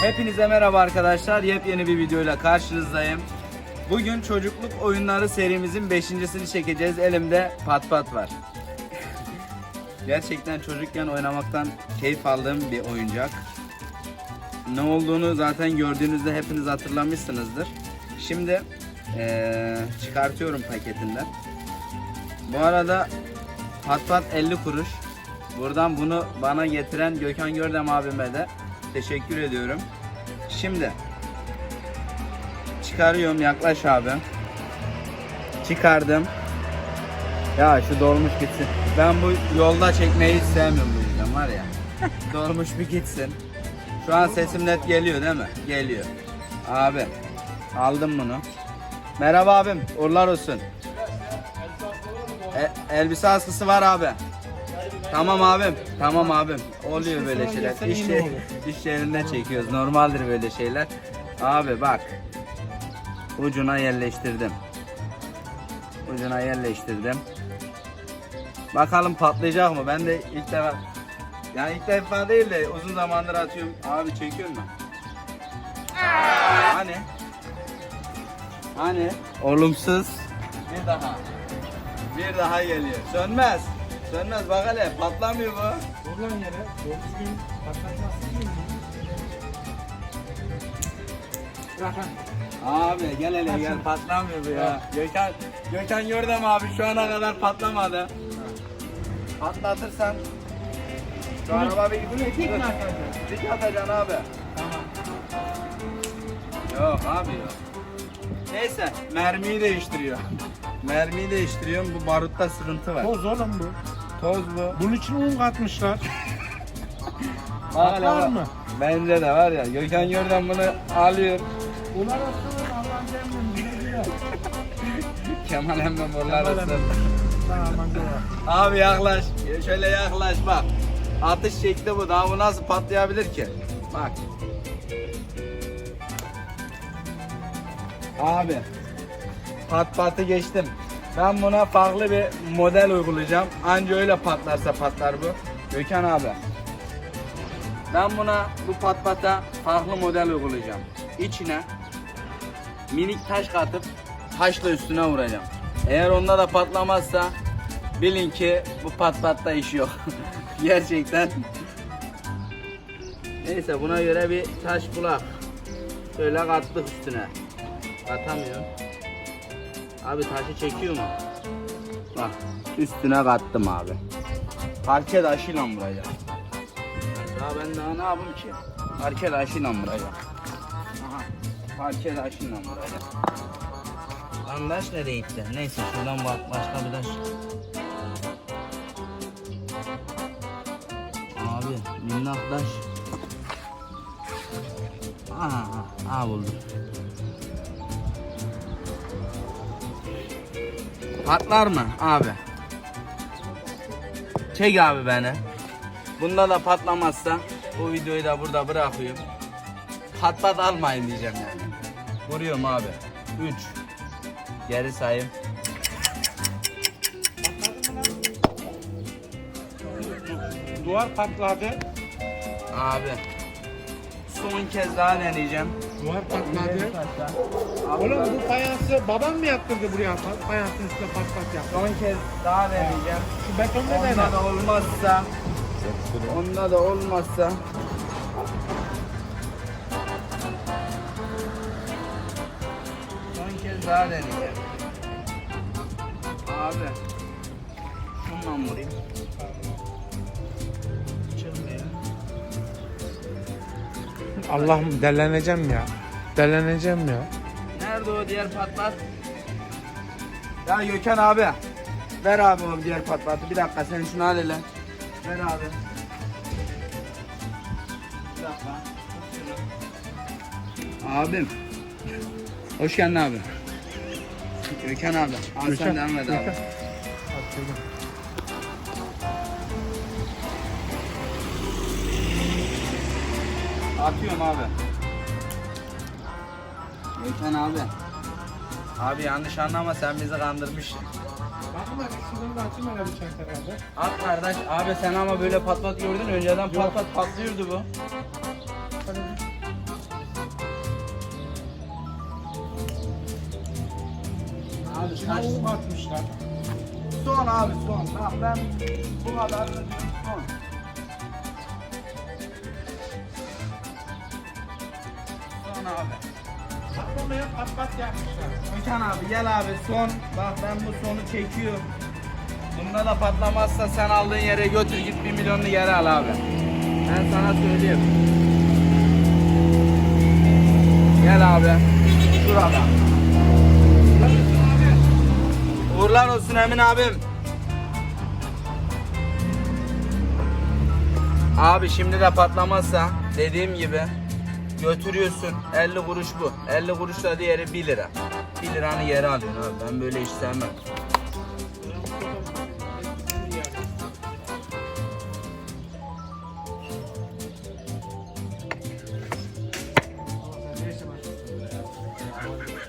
Hepinize merhaba arkadaşlar. Yepyeni bir videoyla karşınızdayım. Bugün çocukluk oyunları serimizin 5.sini çekeceğiz. Elimde pat pat var. Gerçekten çocukken oynamaktan keyif aldığım bir oyuncak. Ne olduğunu zaten gördüğünüzde hepiniz hatırlamışsınızdır. Şimdi eee, çıkartıyorum paketinden. Bu arada pat pat 50 kuruş. Buradan bunu bana getiren Gökhan Gördem abime de teşekkür ediyorum. Şimdi çıkarıyorum yaklaş abi. Çıkardım. Ya şu dolmuş gitsin. Ben bu yolda çekmeyi hiç sevmiyorum bu yüzden var ya. dolmuş bir gitsin. Şu an sesim net geliyor değil mi? Geliyor. Abi aldım bunu. Merhaba abim. Uğurlar olsun. E- elbise askısı var abi. Tamam abim. Tamam abim. Oluyor böyle şeyler. İş, iş yerinde çekiyoruz. Normaldir böyle şeyler. Abi bak. Ucuna yerleştirdim. Ucuna yerleştirdim. Bakalım patlayacak mı? Ben de ilk defa yani ilk defa değil de uzun zamandır atıyorum. Abi çekiyor mu? Hani? Hani? Olumsuz. Bir daha. Bir daha geliyor. Sönmez. Sönmez bak hele patlamıyor bu. Dur lan yere. Doğru düzgün patlatmazsın. Bırak lan. Abi gel hele gel patlamıyor bu ya. Gökhan, Gökhan gördüm abi şu ana kadar patlamadı. Patlatırsan şu araba bir Bunu tek mi atacaksın? dik atacaksın abi. Tamam. Yok abi yok. Neyse mermiyi değiştiriyor. mermiyi değiştiriyorum bu barutta sıkıntı var. Toz oğlum bu. Toz bu. Bunun için un katmışlar. Patlar bak. mı? Bence de var ya Gökhan gördüm bunu alıyor. Ular olsun Allah'ın cemrim. Kemal emmem olsun. emmem. Tamam. Abi yaklaş. Şöyle yaklaş bak. Atış şekli bu. Daha bu nasıl patlayabilir ki? Bak. Abi. Pat patı geçtim. Ben buna farklı bir model uygulayacağım. Anca öyle patlarsa patlar bu. Gökhan abi. Ben buna bu pat pata farklı model uygulayacağım. İçine minik taş katıp taşla üstüne vuracağım. Eğer onda da patlamazsa bilin ki bu pat patta iş yok. Gerçekten. Neyse buna göre bir taş bulak. Şöyle kattık üstüne. Atamıyor. Abi taşı çekiyor mu? Bak üstüne kattım abi. Parke taşıyla vuracağım. Daha ben daha ne yapayım ki? Parke taşıyla vuracağım. Aha. Parke taşıyla. Lan taş nereye gitti? Neyse şuradan bak başka bir taş. Abi minnak taş. Aha, aha buldum. Patlar mı abi? Çek abi beni. Bunda da patlamazsa bu videoyu da burada bırakıyorum. Pat pat almayın diyeceğim yani. Vuruyorum abi. 3 Geri sayayım. Duvar patladı. Abi. Son kez daha deneyeceğim. Duvar patladı. Oğlum bu fayansı babam mı yaptırdı buraya? Fa- Fayansın üstüne patlat yaptı. son kez daha deneyeceğim. Şu beton ne Onda demek? da olmazsa Onda da olmazsa Son kez daha deneyeceğim. Abi. Şundan vurayım. Allah'ım deleneceğim ya. Deleneceğim ya. Nerede o diğer patlat? Ya Gökhan abi. Ver abi o diğer patlatı. Bir dakika sen şunu al hele. Ver abi. Bir dakika. Abim. Hoş geldin abi. Gökhan abi. Al sen devam et abi. Atıyorum abi. Eytan abi. Abi yanlış anlama sen bizi kandırmışsın. Bakma şunun da açayım öyle bıçak herhalde. At kardeş abi sen ama böyle pat pat gördün önceden pat pat patlıyordu bu. Abi İçine um atmışlar. Son abi son. Tamam ben bu kadar son. Son abi. Patlamaya abi gel abi son. Bak ben bu sonu çekiyorum. Bunda da patlamazsa sen aldığın yere götür git bir milyonunu geri al abi. Ben sana söyleyeyim. Gel abi. Şurada. Uğurlar olsun Emin abim. Abi şimdi de patlamazsa dediğim gibi götürüyorsun 50 kuruş bu. 50 kuruş da diğeri 1 lira. 1 liranı yere alıyorsun abi. Ben böyle iş sevmem.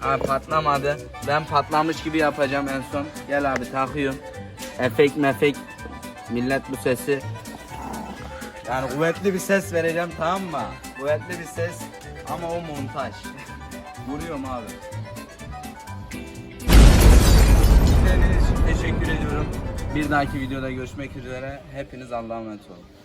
Abi patlamadı. Ben patlamış gibi yapacağım en son. Gel abi takıyorum. Efekt mefek. Millet bu sesi. Yani kuvvetli bir ses vereceğim tamam mı? Kuvvetli bir ses ama o montaj. Vuruyorum abi. İzlediğiniz için teşekkür ediyorum. Bir dahaki videoda görüşmek üzere. Hepiniz Allah'a emanet olun.